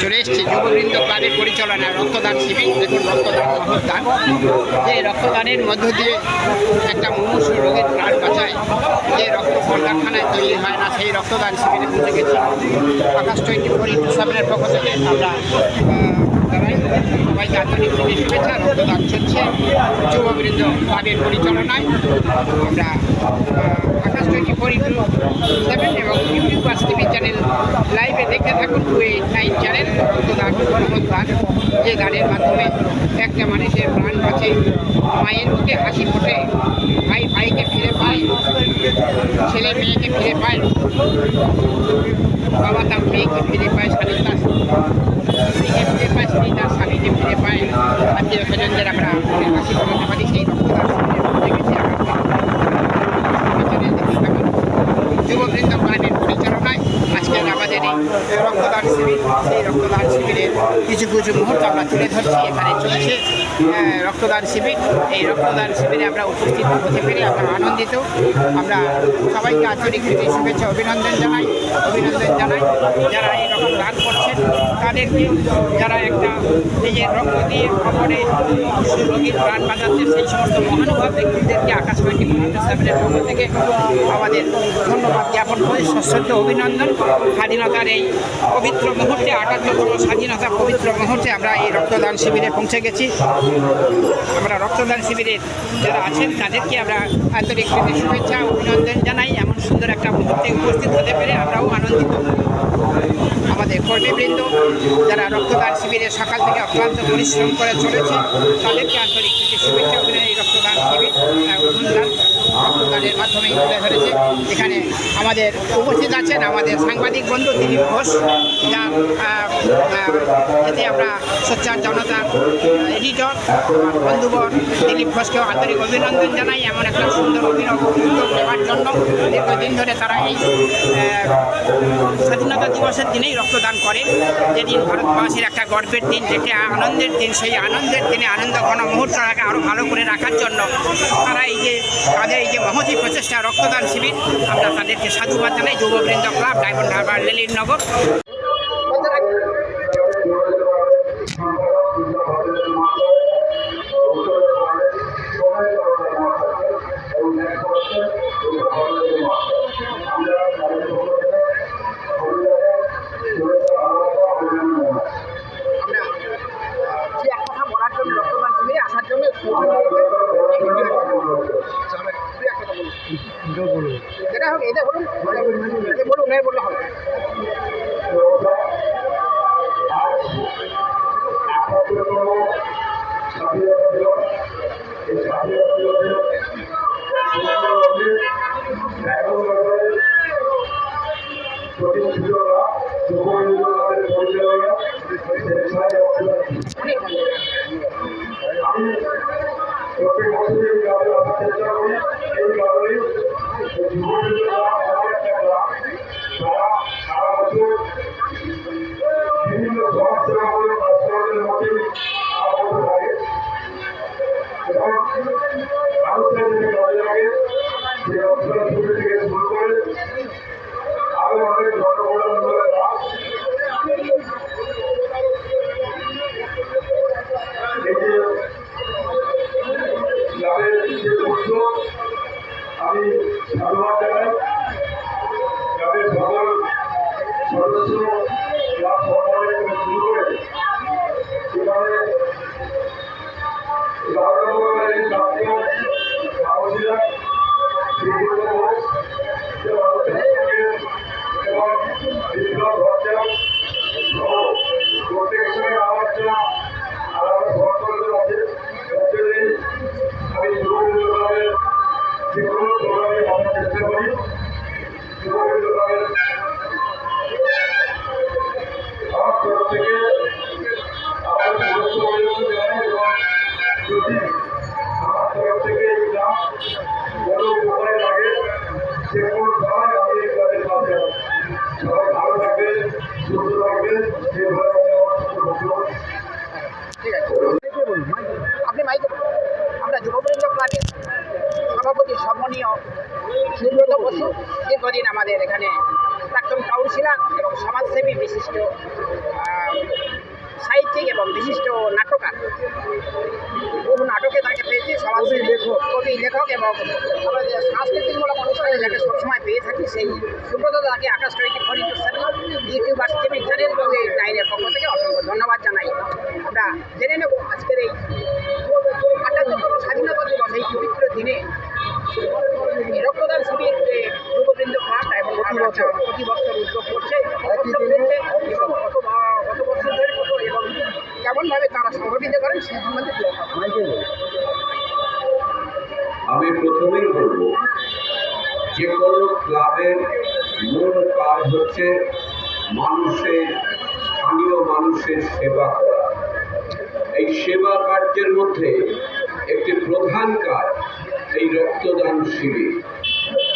চলে এসছে। যুববৃন্দ ক্লাবের পরিচালনায় রক্তদান শিবির, দেখুন রক্তদান মহদান যে রক্তদানের মধ্য দিয়ে একটা মুমূর্ষ রোগের প্রাণ বাঁচায়, যে রক্ত কলকারখানায় তৈরি হয় না, সেই রক্তদান শিবিরে পৌঁছে গেছি। আকাশ টোয়েন্টি ফোর ইন্টু সেভেনের পক্ষ থেকে আমরা, সবাইকে আন্তরিক শুভেচ্ছা, রক্তদান চলছে। যুববৃন্দ ক্লাবের পরিচালনায় আমরা আহ, টোয়েন্টি ফোর ইন্টু সেভেন এবং ইউটিউব বাস টিভি চ্যানেল লাইভে দেখতে থাকুন টু এইট নাইন চ্যানেল রক্তদান রক্তদান যে দানের মাধ্যমে একটা মানুষের প্রাণ বাঁচে। মায়ের মুখে হাসি ফোটে ভাই ভাইকে ফিরে পায় ছেলে মেয়েকে ফিরে পায় বাবা তার মেয়েকে ফিরে পায় স্বামী তার স্ত্রীকে ফিরে পায় স্ত্রী তার স্বামীকে ফিরে পায়। আত্মীয় স্বজনদের আমরা হাসি ফোটাতে পারি সেই রক্তদান শিবিরে দেখেছি যুববৃন্দ ক্লাবের পরিচালনায় আজকের আমাদের এই রক্তদান শিবির সেই রক্তদান শিবিরের কিছু কিছু মুহূর্ত আমরা তুলে ধরছি। এখানে চলছে রক্তদান শিবির। এই রক্তদান শিবিরে আমরা উপস্থিত হতে পেরে আমরা আনন্দিত। আমরা সবাইকে আন্তরিক প্রীতি শুভেচ্ছা, অভিনন্দন জানাই অভিনন্দন জানাই। যারা এই রকম দান করছেন, তাদেরকে যারা একটা নিজের রক্ত দিয়ে খবরে রোগীর প্রাণ বাঁচাচ্ছে সেই সমস্ত মহানুভব ব্যক্তিদেরকে আকাশবাণী সেভেনের পক্ষ থেকে আমাদের ধন্যবাদ জ্ঞাপন করে সশ্রদ্ধ অভিনন্দন। স্বাধীনতার এই পবিত্র মুহূর্তে আটাত্তরতম স্বাধীনতা পবিত্র মুহূর্তে আমরা এই রক্তদান শিবিরে পৌঁছে গেছি। আমরা রক্তদান শিবিরের যারা আছেন, তাদেরকে আমরা আন্তরিক শুভেচ্ছা অভিনন্দন জানাই। এমন সুন্দর একটা মুহূর্তে উপস্থিত হতে পেরে আমরাও আনন্দিত। আমাদের কর্মীবৃন্দ যারা রক্তদান শিবিরে সকাল থেকে অক্লান্ত পরিশ্রম করে চলেছে তাদেরকে আন্তরিক শুভেচ্ছা অভিনয় রক্তদান শিবির অনুদান রক্তদানের মাধ্যমেই তুলে ধরেছে। এখানে আমাদের উপস্থিত আছেন আমাদের সাংবাদিক বন্ধু দিলীপ ঘোষ যার এতে আমরা সোচ্চার জনতার এডিটর আমার বন্ধুবর দিলীপ ঘোষকেও আন্তরিক অভিনন্দন জানাই। এমন একটা সুন্দর অভিনব উদ্যোগ নেওয়ার জন্য দীর্ঘদিন ধরে তারা এই স্বাধীনতা দিবসের দিনেই রক্তদান করেন যেদিন ভারতবাসীর একটা গর্বের দিন, যেটা আনন্দের দিন, সেই আনন্দের দিনে আনন্দ ঘন মুহূর্তটাকে আরও ভালো করে রাখার জন্য তারা এই যে, তাদের এই যে মহতি প্রচেষ্টা রক্তদান শিবির। আমরা তাদেরকে সাধুবাদ জানাই। যুববৃন্দ ক্লাব ডায়মন্ড হারবার লেলির এবং মানুষের যে কাজে লাগে সেই অবসর ছুটি থেকে শুরু করে আরও অনেক উদ্যোগ আমি সাধুবাদ সম্মানীয় সুব্রত বসু দীর্ঘদিন আমাদের এখানে প্রাক্তন কাউন্সিলর এবং সমাজসেবী বিশিষ্ট সাহিত্যিক এবং বিশিষ্ট নাটকার বহু নাটকে তাকে পেয়েছি সমাজসেবী লেখক। কবি লেখক এবং আমাদের সাংস্কৃতিকমূলক অনুষ্ঠানে যাকে সবসময় পেয়ে থাকি সেই সুব্রত দাকে Akash twenty four into seven YouTube আর স্ট্রিমিং চ্যানেল এবং এই নাইনের পক্ষ থেকে অসংখ্য ধন্যবাদ জানাই। আমরা জেনে নেব আজকের এই আটাত্তরতম স্বাধীনতা দিবস এই পবিত্র দিনে রক্তদান শিবির এবং প্রতি বছর উদ্যোগ করছে। বছর এবং কত কত বছর। ধরে কত এবং কেমনভাবে তারা সংগঠিত করেন সম্বন্ধে। আমি প্রথমেই বলব যে কোনো ক্লাবের মূল কাজ হচ্ছে মানুষের স্থানীয় মানুষের সেবা করা। এই সেবা কার্যের মধ্যে একটি প্রধান কাজ এই রক্তদান শিবির।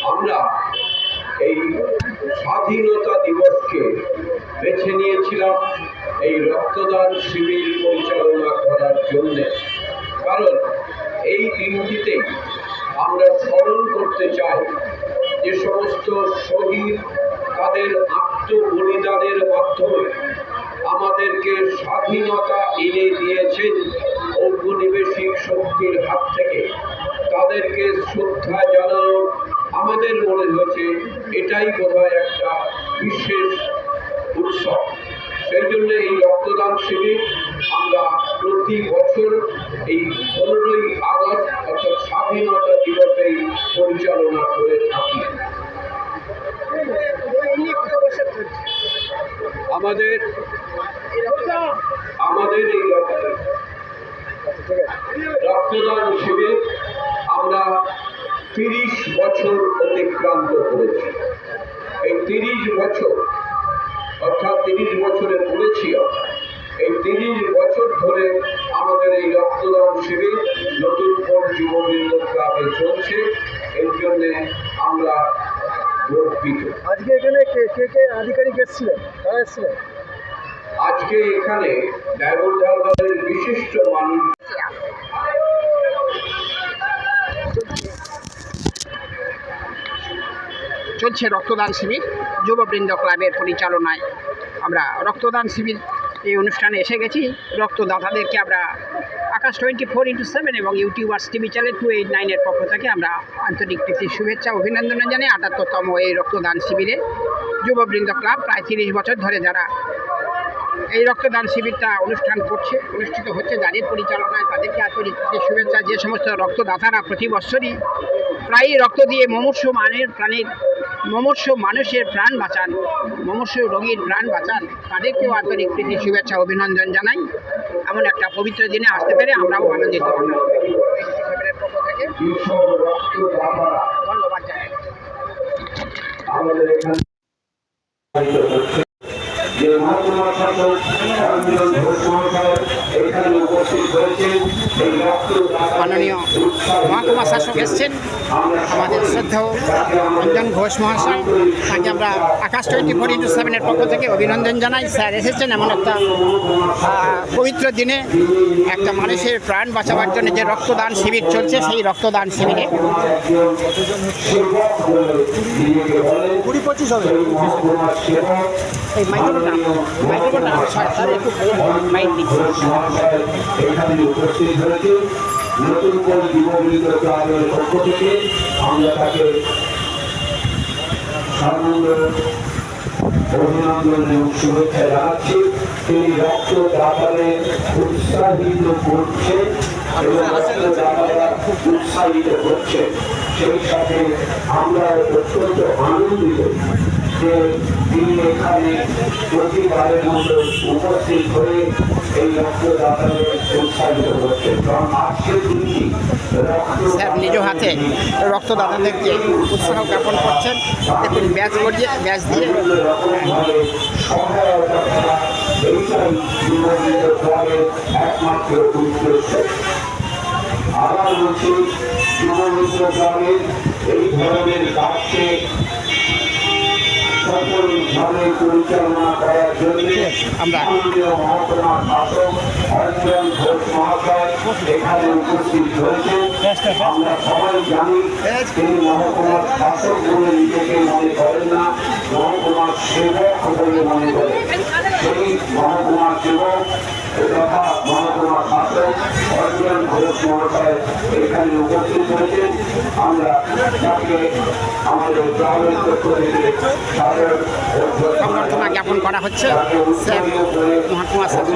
আমরা এই স্বাধীনতা দিবসকে বেছে নিয়েছিলাম এই রক্তদান শিবির পরিচালনা করার জন্য। কারণ এই দিনটিতে আমরা স্মরণ করতে চাই যে সমস্ত শহীদ তাদের আত্মবলিদানের মাধ্যমে আমাদেরকে স্বাধীনতা এনে দিয়েছেন ঔপনিবেশিক শক্তির হাত থেকে। তাদেরকে শ্রদ্ধা জানানো আমাদের মনে হয়েছে, এটাই বোধহয় একটা বিশেষ উৎসব। সেই জন্য এই রক্তদান শিবির আমরা প্রতি বছর এই পনেরোই আগস্ট অর্থাৎ স্বাধীনতা দিবসেই পরিচালনা করে থাকি। আমাদের আমাদের এই রক্তদান শিবির তিরিশ বছর অতিক্রান্ত করেছি। এই তিরিশ বছর অর্থাৎ তিরিশ বছরে পড়েছি এই তিরিশ বছর ধরে আমাদের এই রক্তদান শিবির নতুন কোন যুববৃন্দ ক্লাবে চলছে এর জন্যে আমরা গর্বিত। আজকে এখানে কে কে কে আধিকারিক এসেছিলেন? কারা এসেছিলেন? আজকে এখানে ডায়মন্ড বিশিষ্ট মানুষ চলছে রক্তদান শিবির। যুববৃন্দ ক্লাবের পরিচালনায় আমরা রক্তদান শিবির এই অনুষ্ঠানে এসে গেছি। রক্তদাতাদেরকে আমরা Akash twenty four into seven এবং YouTubers TV channel two eight নাইনের পক্ষ থেকে আমরা আন্তরিক প্রীতি, শুভেচ্ছা, অভিনন্দন জানাই আটাত্তরতম এই রক্তদান শিবিরে। যুববৃন্দ ক্লাব প্রায় তিরিশ বছর ধরে যারা এই রক্তদান শিবিরটা অনুষ্ঠান করছে, অনুষ্ঠিত হচ্ছে যাদের পরিচালনায় তাদেরকে আন্তরিক শুভেচ্ছা, যে সমস্ত রক্তদাতারা প্রতি বছরই প্রায়ই রক্ত দিয়ে মমস্য মানের প্রাণীর মমস্য মানুষের প্রাণ বাঁচান। মমস্য রোগীর প্রাণ বাঁচান। তাদেরকেও আন্তরিক প্রীতি শুভেচ্ছা অভিনন্দন জানাই। এমন একটা পবিত্র দিনে আসতে পেরে আমরাও আনন্দিত। ধন্যবাদ জানাই। আমাদের এখানে হচ্ছে যে মহকুমা শাসক রঞ্জন ঘোষ মহাশয় এখানে উপস্থিত হয়েছেন এই রক্তদাতাদের মাননীয় মহকুমা শাসক এসছেন। আমাদের শ্রদ্ধেয় রঞ্জন ঘোষ মহাশয় তাকে আমরা আকাশ টোয়েন্টি ফোর ইন্টু সেভেনের পক্ষ থেকে অভিনন্দন জানাই। স্যার এসেছেন এমন একটা পবিত্র দিনে একটা মানুষের প্রাণ বাঁচাবার জন্য যে রক্তদান শিবির চলছে সেই রক্তদান শিবিরে। কুড়ি পঁচিশ হবে। এই স্যার স্যার একটু মাইক দিচ্ছি। নতুন কোন যুববৃন্দ ক্লাবের পক্ষ থেকে আমরা তাকে অভিনন্দন এবং শুভেচ্ছা জানাচ্ছি। তিনি রক্তদাতাদের উৎসাহিত করছেন এবং রক্তদাতারা উৎসাহিত করছেন সেই সাথে আমরা অত্যন্ত আনন্দিত যে তিনি এখানে প্রতিবারের মতো উপস্থিত হয়ে এই রক্তদাতাদের স্যার নিজ হাতে রক্তদাতাদেরকে উৎসাহ জ্ঞাপন করছেন। দেখুন, ব্যাচ করছে ব্যাচ দিয়ে। আবার বলছি যুবলীগ ক্লাবের এই ধরনের কাজকে সকল পরিচালনা করার জন্য মাননীয় মহকুমা শাসক অঞ্জন ঘোষ এখানে উপস্থিত হয়েছে আমরা সবাই জানি তিনি মহকুমার শাসক বলে নিজেকে মনে করেন না, মহকুমার সেবক বলে মনে করেন। সেই মহকুমার সেবক তথা মহকুমা শাসক অর্জন ঘোষ মহাশয় এখানে উপস্থিত হয়েছেন। আমরা তাকে আমাদের গ্রামের পক্ষ থেকে সংবর্ধনা জ্ঞাপন করা হচ্ছে। শাসক।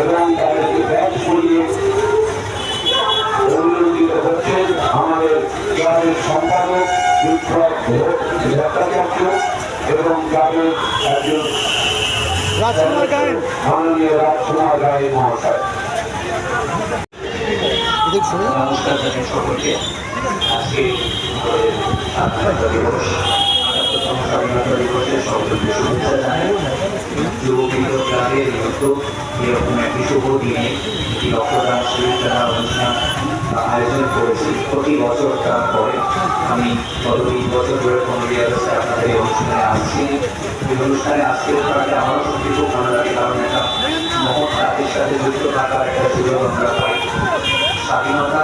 এবং তাদেরকে ব্যাগ করিয়ে হচ্ছেন আমাদের গ্রামের সম্পাদক বিপ্লব ভট্টাচার্য। এবং গ্রামের একজন রাজকুমার গায়েন। মাননীয় রাজকুমার রায় মহাশয়। নমস্কার জানাই সকলকে। আজকে আমাদের স্বাধীনতা দিবস আটাত্তরতম স্বাধীনতা দিবসের সকলকে শুভেচ্ছা জানাই যুববৃন্দ ক্লাবের এই উদ্যোগ এরকম একটি শুভ দিনে একটি রক্তদান শিবির তারা অনুষ্ঠান আয়োজন করেছি। প্রতি বছর তার পরে আমি গত তিন বছর ধরে এই অনুষ্ঠানে আসছি এই অনুষ্ঠানে আসতেও তাকে সত্যি খুব ভালো লাগে কারণ একটা মহৎ সাথে যুক্ত থাকার একটা সুযোগ আমরা পাই স্বাধীনতা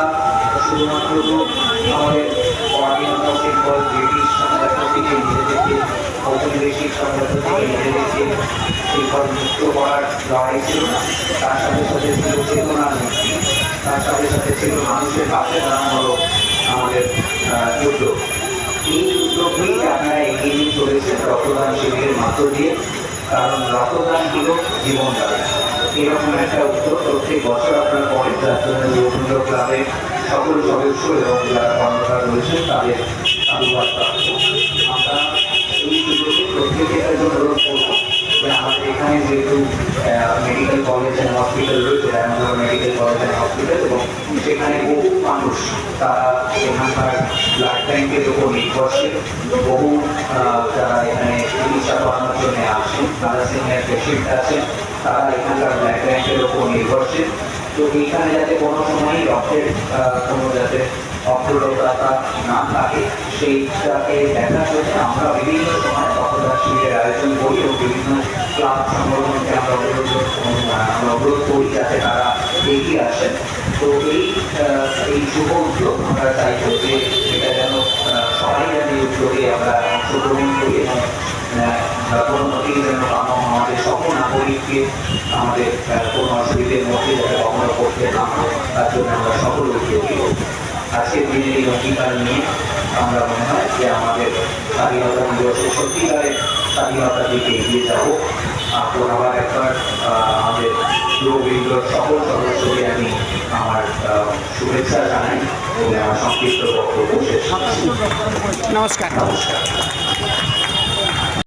শুধুমাত্র আমাদের পরাধীনতা সিম্বল ব্রিটিশ সাম্রাজ্য থেকে নিজেদেরকে ঔপনিবেশিক সাম্রাজ্য থেকে নিজেদেরকে শিল্পর মুক্ত করার লড়াই ছিল তার সাথে সাথে ছিল চেতনার তার সাথে সাথে ছিল মানুষের পাশে দাঁড়ানো আমাদের যুদ্ধ উদ্যোগেই আপনারা এগিয়ে নিয়ে চলেছেন রক্তদান শিবিরের মাত্র দিয়ে, কারণ রক্তদান হলো জীবনদান এরকম একটা উদ্যোগ প্রত্যেক বছর আপনারা করেন যার জন্য যুববৃন্দ ক্লাবের সকল সদস্য এবং যারা কর্মকার রয়েছেন, তাদের সাধুবাদ প্রাপ্ত। আমরা এই সুযোগে প্রত্যেকের কাছে অনুরোধ করব যে আমাদের এখানে যেহেতু কলেজ অ্যান্ড হসপিটাল রয়েছে Raynagar medical college and hospital এবং সেখানে বহু মানুষ তারা এখানকার ব্লাড ব্যাংকের উপর নির্ভরশীল। বহু তারা এখানে চিকিৎসা করানোর জন্য আসেন, তারা সিনিয়র পেশেন্ট আছেন, তারা এখানকার ব্লাড ব্যাংকের উপর নির্ভরশীল। তো এইখানে যাতে কোনো সময়ই রক্তের কোনো যাতে অপ্রলতা না থাকে, সেইটাকে দেখার জন্য আমরা বিভিন্ন সময় রক্তদান শিবিরের আয়োজন করি এবং বিভিন্ন ক্লাব সংগঠনকে আমরা অনুরোধ অনুরোধ করি যাতে তারা এগিয়ে আসেন। তো এই এই শুভ উদ্যোগ আমরা চাইব যে এটা উদ্যোগে আমরা অংশগ্রহণ করি এবং কোনোমতেই যেন আমাদের সকল নাগরিককে আমাদের কোনো অসুবিধের মধ্যে যাতে কখনো করতে না তার জন্য আমরা সকল উদ্যোগী হব আজকের দিনের এই অঙ্গীকার নিয়ে আমরা মনে হয় যে আমাদের স্বাধীনতা দিবসে সত্যিকারের স্বাধীনতার দিকে এগিয়ে যাব। আবার একবার আমাদের যুববৃন্দর সকল সদস্যকে আমি আমার শুভেচ্ছা জানাই এবং আমার সংক্ষিপ্ত বক্তব্য শেষ নমস্কার। নমস্কার।